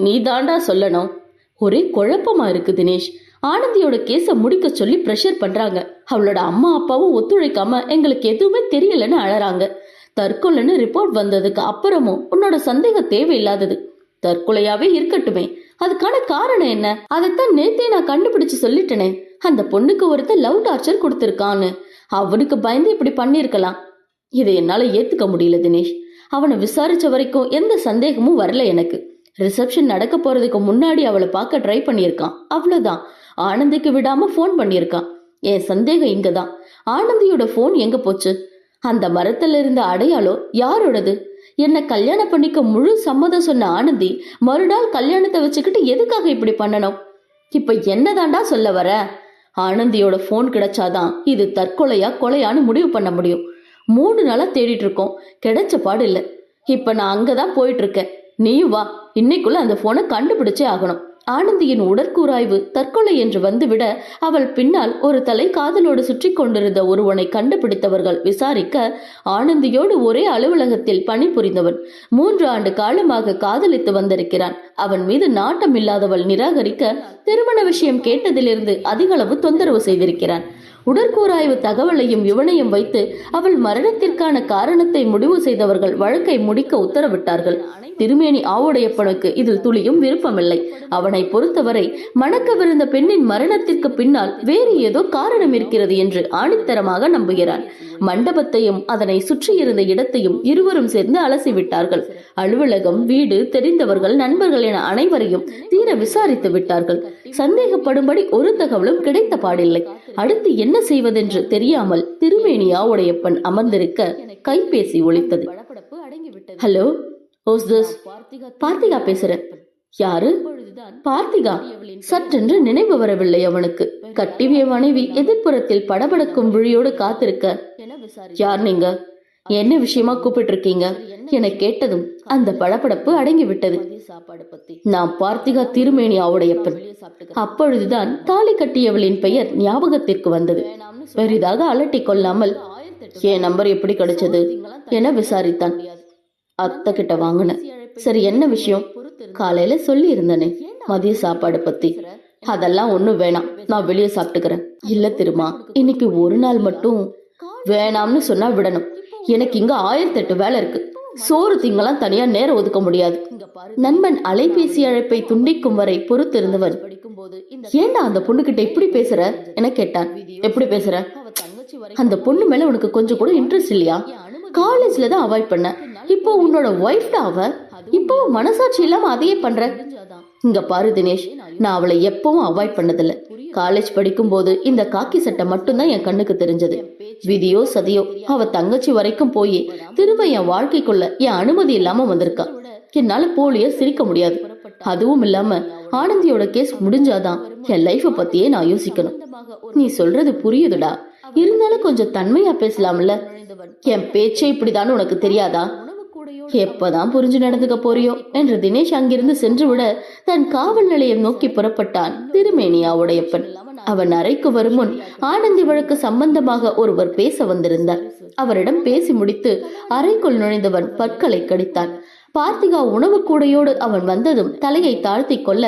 நீ தாண்டா சொல்லணும். ஒரே குழப்பமா இருக்கு தினேஷ். ஆனந்தியோட கேஸ முடிக்க சொல்லி ப்ரெஷர் பண்றாங்க. அவளோட அம்மா அப்பாவும் ஒத்துழைக்காம எங்களுக்கு எதுவுமே தெரியலன்னு அழறாங்க. தற்கொலைன்னு ரிப்போர்ட் வந்ததுக்கு அப்புறமும் உன்னோட சந்தேகம் தேவையில்லாதது. தற்கொலையாவே இருக்கட்டுமே. அதுக்கான காரணம் என்ன? அதைத்தான் நேத்தே நான் கண்டுபிடிச்சு சொல்லிட்டேனே. அந்த பொண்ணுக்கு ஒருத்தர் லவ் டார்ச்சர் கொடுத்துருக்கான்னு. அவனுக்கு பயந்து இப்படி பண்ணியிருக்கலாம். இதை என்னால ஏத்துக்க முடியல தினேஷ். அவனை விசாரிச்ச வரைக்கும் எந்த சந்தேகமும் வரல எனக்கு. ரிசப்ஷன் நடக்க போறதுக்கு முன்னாடி அவளை பார்க்க ட்ரை பண்ணியிருக்கான். அவ்வளவுதான். ஆனந்திக்கு விடாம ஃபோன் பண்ணியிருக்கான். என் சந்தேகம் இங்கதான். ஆனந்தியோட ஃபோன் எங்க போச்சு? அந்த மரத்துல இருந்த அடையாளம் யாரோடது? என்ன கல்யாணம் பண்ணிக்க முழு சம்மதம் சொன்ன ஆனந்தி மறுநாள் கல்யாணத்தை வச்சுக்கிட்டு எதுக்காக இப்படி பண்ணணும்? இப்ப என்னதாண்டா சொல்ல வர? ஆனந்தியோட ஃபோன் கிடைச்சாதான் இது தற்கொலையா கொலையான்னு முடிவு பண்ண முடியும். மூணு நாளா தேடிட்டு இருக்கோம். கிடைச்ச பாடு இல்ல. இப்ப நான் அங்கதான் போயிட்டு இருக்கேன். நீயும் வா. இன்னைக்குள்ள அந்த போனை கண்டுபிடிச்சே ஆகணும். ஆனந்தியின் உடற்கூராய்வு தற்கொலை என்று வந்துவிட அவள் பின்னால் ஒரு தலை காதலோடு சுற்றி கொண்டிருந்த ஒருவனை கண்டுபிடித்தவர்கள் விசாரிக்க ஆனந்தியோடு ஒரே அலுவலகத்தில் பணிபுரிந்தவன் மூன்று ஆண்டு காலமாக காதலித்து வந்திருக்கிறான். அவன் மீது நாட்டம் இல்லாதவள் நிராகரிக்க திருமண விஷயம் கேட்டதிலிருந்து அதிகளவு தொந்தரவு செய்திருக்கிறான். உடற்கூராய்வு தகவலையும் இவனையும் வைத்து அவள் மரணத்திற்கான காரணத்தை முடிவு செய்தவர்கள் வழக்கை முடிக்க உத்தரவிட்டார்கள். திருமேனி ஆவுடையப்பனுக்கு இதில் துளியும் விருப்பமில்லை. அவனை பொறுத்தவரை மணக்கவிருந்த பெண்ணின் மரணத்திற்கு பின்னால் வேறு ஏதோ காரணம் இருக்கிறது என்று ஆணித்தரமாக நம்புகிறான். மண்டபத்தையும் அதனை சுற்றியிருந்த இடத்தையும் இருவரும் சேர்ந்து அலசிவிட்டார்கள். அலுவலகம் வீடு தெரிந்தவர்கள் நண்பர்கள் என அனைவரையும் தீர விசாரித்து விட்டார்கள். சந்தேகப்படும்படி ஒரு தகவலும் கிடைத்த பாடில்லை. அடுத்து என்ன என்ன செய்வதென்று தெரியாமல் திருமேனியா உடையப்பன் அமர்ந்திருக்க கைபேசி ஒழித்தது. ஹலோ திஸ் பார்த்திகா பேசுறேன். யாரு? பார்த்திகா. சற்றென்று நினைவு வரவில்லை அவனுக்கு. கட்டிவிய மனைவி எதிர்ப்புறத்தில் படபடக்கும் விழியோடு காத்திருக்க. யார் நீங்க? என்ன விஷயமா கூப்பிட்டு இருக்கீங்க என கேட்டதும் அந்த படபடப்பு அடங்கி விட்டது நான் பார்த்திகா திருமேனி ஆவுடையப்பன் அப்பொழுதுதான் தாலி கட்டியவளின் பெயர் ஞாபகத்திற்கு வந்தது. பெரிதாக அலட்டிக் கொள்ளாமல் என் நம்பர் எப்படி கிடைச்சது? என விசாரித்தான். அத்தை கிட்ட வாங்கின சரி என்ன விஷயம்? காலையில சொல்லி இருந்தனே மதிய சாப்பாடு பத்தி. அதெல்லாம் ஒண்ணும் வேணாம். நான் வெளியே சாப்பிட்டுக்கிறேன். இல்ல திருமா இன்னைக்கு ஒரு நாள் மட்டும் வேணாம்னு சொன்னா விடணும். எனக்கு இங்க ஆயிரத்தி எட்டு வேலை இருக்கு. சோறு திங்கெல்லாம் தனியா நேரம் ஒதுக்க முடியாது. நண்பன் அலைபேசி அழைப்பை துண்டிக்கும் வரை பொறுத்திருந்தவன். ஏண்டா அந்த பொண்ணுகிட்ட இப்படி பேசுற? என கேட்டான். எப்படி பேசுற? அந்த பொண்ணு மேல உனக்கு கொஞ்சம் கூட இன்ட்ரெஸ்ட் இல்லையா? காலேஜ்ல தான் அவாய்ட் பண்ண. இப்போ உன்னோட ஒய்ஃப்டா அவ? இப்போ மனசாட்சி இல்லாம அதையே பண்ற. இங்க பாரு தினேஷ் நான் அவளை எப்பவும் அவாய்ட் பண்ணதில்ல. காலேஜ் படிக்கும் போது இந்த காக்கி சட்டை மட்டும்தான் என் கண்ணுக்கு தெரிஞ்சது. விதியோ சதியோ அவ தங்கச்சி வரைக்கும் போய் திரும்ப என் வாழ்க்கைக்குள்ள என் அனுமதி இல்லாம வந்திருக்கா. என்னால போலிய சிரிக்க முடியாது. அதுவும் இல்லாம ஆனந்தியோட கேஸ் முடிஞ்சாதான் என் லைஃப பத்தியே நான் யோசிக்கணும். நீ சொல்றது புரியுதுடா. இருந்தாலும் கொஞ்சம் தன்மையா பேசலாம்ல. என் பேச்சே இப்படிதான் உனக்கு தெரியாதா? எப்பதான் புரிஞ்சு நடந்துக்க போறியோ? என்று தினேஷ் அங்கிருந்து சென்றுவிட தன் காவல் நிலையம் நோக்கி புறப்பட்டான் திருமேனியா உடையப்பன் அவன் அறைக்கு வரும் முன் ஆனந்தி வழக்கு சம்பந்தமாக ஒருவர் பேச வந்திருந்தார். அவரிடம் பேசி முடித்து அறைக்குள் நுழைந்தவன் பற்களை கடித்தான். பார்த்திகா உணவு கூடையோடு அவன் வந்ததும் தலையை தாழ்த்தி கொள்ள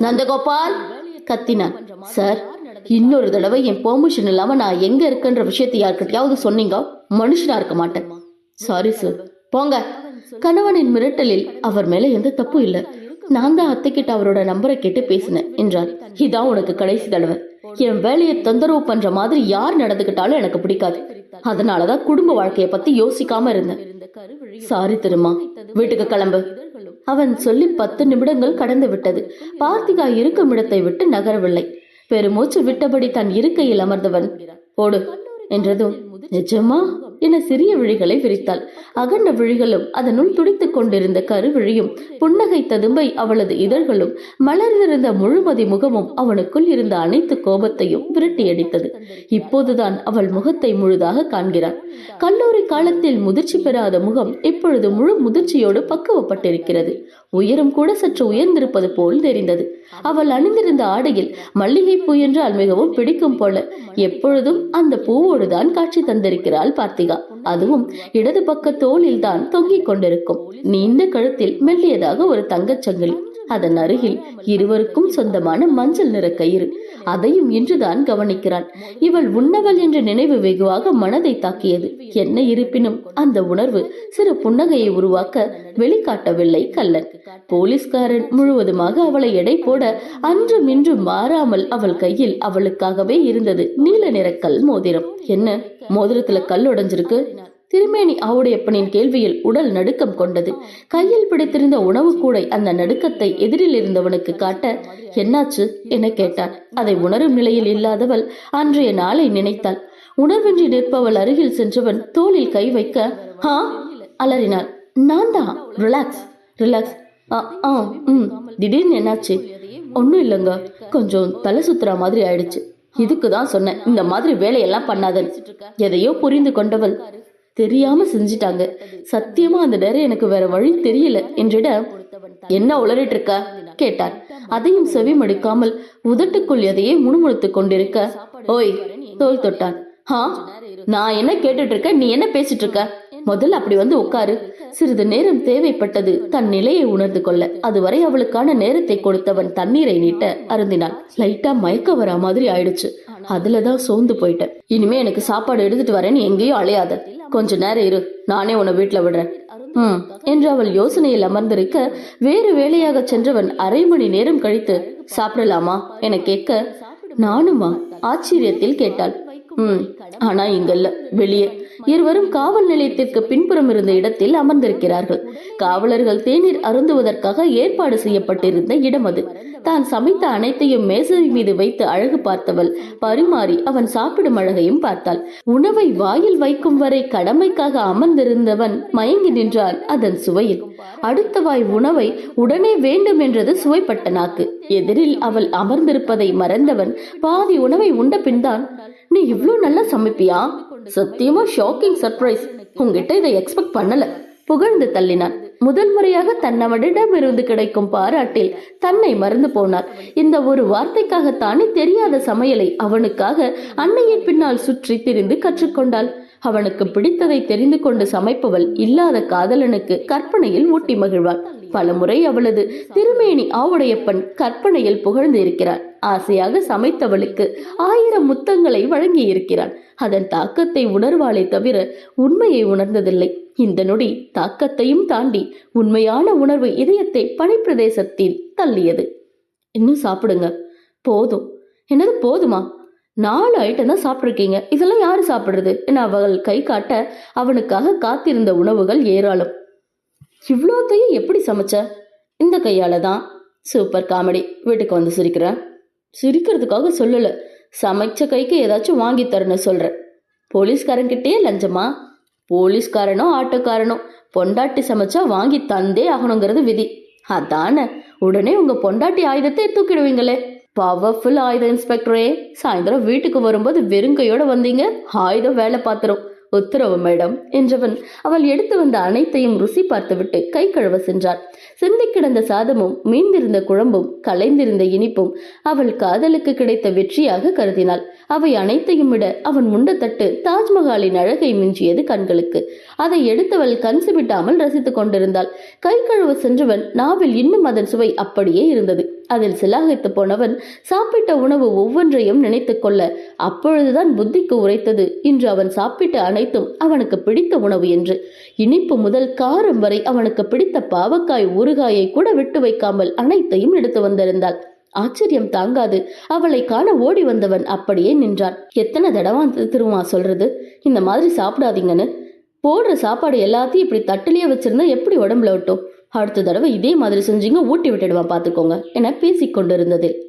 நந்தகோபால்! கத்தினான். சார் இன்னொரு தடவை என் பெர்மிஷன் இல்லாம நான் எங்க இருக்கன்ற விஷயத்தை யார்கிட்டயாவது சொன்னீங்க? மனுஷனா இருக்க மாட்டேன். Sorry sir. போங்க. கணவனின் மிரட்டலில் அவர் மேல எந்த தப்பும் இல்ல. நான் தான் அத்தைக்கிட்ட அவரோட நம்பரை கேட்டு பேசினேன் என்றார். இதான் உனக்கு கடைசி தடவை. என் வேலையை தொந்தரவு பண்ற மாதிரி யார் நடந்துகிட்டாலும் எனக்கு பிடிக்காது. அதனாலதான் குடும்ப வாழ்க்கைய பத்தி யோசிக்காம இருந்தேன். சாரி திருமா வீட்டுக்கு கிளம்பு. அவன் சொல்லி பத்து நிமிடங்கள் கடந்து விட்டது. பார்த்திகா இருக்கும் இடத்தை விட்டு நகரவில்லை. பெருமூச்சு விட்டபடி தன் இருக்கையில் அமர்ந்தவன் போடு என்றதும் நிஜமா? என சிறிய விழிகளை விரித்தாள். அகண்ட விழிகளும் அதனுள் துடித்துக் கொண்டிருந்த கருவிழியும் புன்னகை ததும்பை அவளது இதழ்களும் மலர்ந்திருந்த முழுமதி முகமும் அவனுக்குள் இருந்த அனைத்து கோபத்தையும் விரட்டியடித்தது. இப்போதுதான் அவள் முகத்தை முழுதாக காண்கிறான் கல்லூரி காலத்தில் முதிர்ச்சி பெறாத முகம் இப்பொழுது முழு முதிர்ச்சியோடு பக்குவப்பட்டிருக்கிறது. உயரம் கூட சற்று உயர்ந்திருப்பது போல் தெரிந்தது. அவள் அணிந்திருந்த ஆடையில் மல்லிகைப்பூ என்றால் மிகவும் பிடிக்கும் போல எப்பொழுதும் அந்த பூவோடுதான் காட்சி தந்திருக்கிறாள் பார்த்திகா. அதுவும் இடது பக்க தோளில் தான் தொங்கிக் கொண்டிருக்கும். நீண்ட கழுத்தில் மெல்லியதாக ஒரு தங்கச் சங்கிலி. அதன் அருகில் இருவருக்கும் சொந்தமான மஞ்சள் நிற கயிறு. அதையும் இன்றுதான் கவனிக்கிறான். இவள் உன்னவள் என்ற நினைவு வெகுவாக மனதை தாக்கியது. என்ன இருப்பினும் அந்த உணர்வு சிறு புன்னகையை உருவாக்க வெளிக்காட்டவில்லை கல்லன் போலீஸ்காரன் முழுவதுமாக அவளை எடை போட அன்றும் இன்றும் மாறாமல் அவள் கையில் அவளுக்காகவே இருந்தது நீல நிற கல் மோதிரம். என்ன? மோதிரத்துல கல் உடைஞ்சிருக்கு? திருமேனி ஆவுடையப்பனின் கேள்வியில் உடல் நடுக்கம் கொண்டது. கையில் பிடித்திருந்த உணவு கூடை அந்த நடுக்கத்தை எதிரில் இருந்தவனுக்கு காட்ட என்னாச்சு? என கேட்டான். அதை உணரும் நிலையில் இல்லாதவள் அன்றைய நாளை நினைத்தாள். உணர்வின்றி நிற்பவள் அருகில் சென்றவன் தோளில் கை வைக்க ஹா அலறினாள். நான் தான். ரிலாக்ஸ். ரிலாக்ஸ். ஆ ஆ ம். திடீர்னு என்னாச்சு? ஒன்றும் இல்லைங்க. கொஞ்சம் தலை சுத்துற மாதிரி ஆயிடுச்சு. இதுக்கு தான் சொன்னேன். இந்த மாதிரி வேலையெல்லாம் பண்ணாதன் எதையோ புரிந்து கொண்டவள். தெரியாம செஞ்சிட்டாங்க. சத்தியமா அந்த நேரம் எனக்கு வேற வழி தெரியல என்றிட என்ன உளறிட்டு இருக்க கேட்டார். அதையும் செவி மடிக்காமல் உதட்டுக்குள் எதையே முணுமுணுத்துக் கொண்டிருக்க. ஓய் தோல் தொட்டான் ஹா நான் என்ன கேட்டுட்டு இருக்க நீ என்ன பேசிட்டு இருக்க முதல்ல அப்படி வந்து உட்காரு சிறிது நேரம் தேவைப்பட்டது தன் நிலையை உணர்ந்து கொள்ள. அதுவரை அவளுக்கான நேரத்தை கொடுத்தவன் தண்ணீரை நீட்ட அருந்தினான். லைட்டா மயக்க வரா மாதிரி ஆயிடுச்சு. அதுலதான் சோர்ந்து போயிட்டேன். இனிமே எனக்கு சாப்பாடு எடுத்துட்டு வரேன்னு எங்கேயும் அலையாத. கொஞ்ச நேரம் இரு. நானே உன்னை வீட்டுல விடுறேன். ம். என்று அவள் யோசனையில் அமர்ந்திருக்க வேறு வேலையாக சென்றவன் அரை மணி நேரம் கழித்து சாப்பிடலாமா? என கேட்க நானுமா ஆச்சரியத்தில் கேட்டாள். ம். ஆனா இங்கல்ல வெளியே. இருவரும் காவல் நிலையத்திற்கு பின்புறம் இருந்த இடத்தில் அமர்ந்திருக்கிறார்கள். காவலர்கள் தேநீர் அருந்துவதற்காக ஏற்பாடு செய்யப்பட்டிருந்த இடம் அது. தான் சமைத்த அனைத்தையும் மேசை மீது வைத்து அழகு பார்த்தவள். பரிமாறி அவன் சாப்பிடும் அழகையும் பார்த்தாள். உணவை வாயில் வைக்கும் வரை கடமைக்காக அமர்ந்திருந்தவன் மயங்கி நின்றான் அதன் சுவையில். அடுத்த வாய் உணவை உடனே வேண்டும் என்றது சுவைப்பட்ட நாக்கு. எதிரில் அவள் அமர்ந்திருப்பதை மறந்தவன் பாதி உணவை உண்ட பின்தான் நீ இவ்ளோ நல்லா சமைப்பியா? சத்தியமா ஷாக்கிங் சர்ப்ரைஸ் உங்ககிட்ட இதை எக்ஸ்பெக்ட் பண்ணல. புகழ்ந்து தள்ளினான். முதல் முறையாக தன்னவனிடம் இருந்து கிடைக்கும் பாராட்டில் தன்னை மறந்து போனார். இந்த ஒரு வார்த்தைக்காகத்தானே தெரியாத சமையலை அவனுக்காக அன்னையின் பின்னால் சுற்றி திரிந்து கற்றுக்கொண்டாள். அவனுக்கு பிடித்ததை தெரிந்து கொண்டு சமைப்பவள் இல்லாத காதலனுக்கு கற்பனையில் ஊட்டி மகிழ்வாள். பலமுறை அவளது திருமேனி ஆவுடையப்பன் கற்பனையில் புகழ்ந்து இருக்கிறான் ஆசையாக சமைத்தவளுக்கு ஆயிரம் முத்தங்களை வழங்கி இருக்கிறான் அதன் தாக்கத்தை உணர்வாளே தவிர உண்மையை உணர்ந்ததில்லை. இந்த நொடி தாக்கத்தையும் தாண்டி உண்மையான உணர்வு இதயத்தை பனிப்பிரதேசத்தில் தள்ளியது. இன்னும் சாப்பிடுங்க. போதும். என்னது போதுமா? நாலு ஐட்டம் தான் சாப்பிட்ருக்கீங்க இதெல்லாம் யாரு சாப்பிடுறது? என அவள் கை காட்ட அவனுக்காக காத்திருந்த உணவுகள் ஏராளம். இவ்வளோத்தையும் எப்படி சமைச்ச? இந்த கையால தான் சூப்பர் காமெடி வீட்டுக்கு வந்து சிரிக்கிறேன். சிரிக்கிறதுக்காக சொல்லலை. சமைச்ச கைக்கு ஏதாச்சும் வாங்கி தரணும் சொல்கிறேன் போலீஸ்காரங்கிட்டயே லஞ்சமா? போலீஸ்காரனோ ஆட்டோக்காரனோ பொண்டாட்டி சமைச்சா வாங்கி தந்தே ஆகணுங்கிறது விதி. அதானே. உடனே உங்க பொண்டாட்டி ஆயுதத்தை தூக்கிடுவீங்களே. பவர்ஃபுல் ஆயுத இன்ஸ்பெக்டரே சாயந்தரம் வீட்டுக்கு வரும்போது வெறுங்கையோட வந்தீங்க. ஆயுதம் வேலை பார்த்துரும் உத்தரவு மேடம் என்றவன் அவள் எடுத்து வந்த அனைத்தையும் ருசி பார்த்துவிட்டு கை கழுவ சென்றார் சிந்தி கிடந்த சாதமும் மீந்திருந்த குழம்பும் கலைந்திருந்த இனிப்பும் அவள் காதலுக்கு கிடைத்த வெற்றியாக கருதினாள். அவை அனைத்தையும் விட அவன் உண்ட தட்டு தாஜ்மஹாலின் அழகை மிஞ்சியது கண்களுக்கு. அதை எடுத்தவள் கண் சிமிட்டாமல் ரசித்துக் கொண்டிருந்தாள். கை கழுவ சென்றவன் நாவில் இன்னும் அதன் சுவை அப்படியே இருந்தது. அதில் சிலாகித்து போனவன் சாப்பிட்ட உணவு ஒவ்வொன்றையும் நினைத்து கொள்ள அப்பொழுதுதான் புத்திக்கு உரைத்தது. இன்று அவன் சாப்பிட்ட அனைத்தும் அவனுக்கு பிடித்த உணவு என்று. இனிப்பு முதல் காரம் வரை அவனுக்கு பிடித்த பாவக்காய் ஊறுகாயை கூட விட்டு வைக்காமல் அனைத்தையும் எடுத்து வந்திருந்தாள். ஆச்சரியம் தாங்காது. அவளை காண ஓடி வந்தவன் அப்படியே நின்றான். எத்தனை தடவை திருமா சொல்றது? இந்த மாதிரி சாப்பிடாதீங்கன்னு. போடுற சாப்பாடு எல்லாத்தையும் இப்படி தட்டிலேயே வச்சிருந்தா எப்படி உடம்புல விட்டோம் அடுத்த தடவை இதே மாதிரி செஞ்சீங்க ஊட்டி விட்டுடுவான் பார்த்துக்கோங்க. என பேசிக் கொண்டிருந்ததில்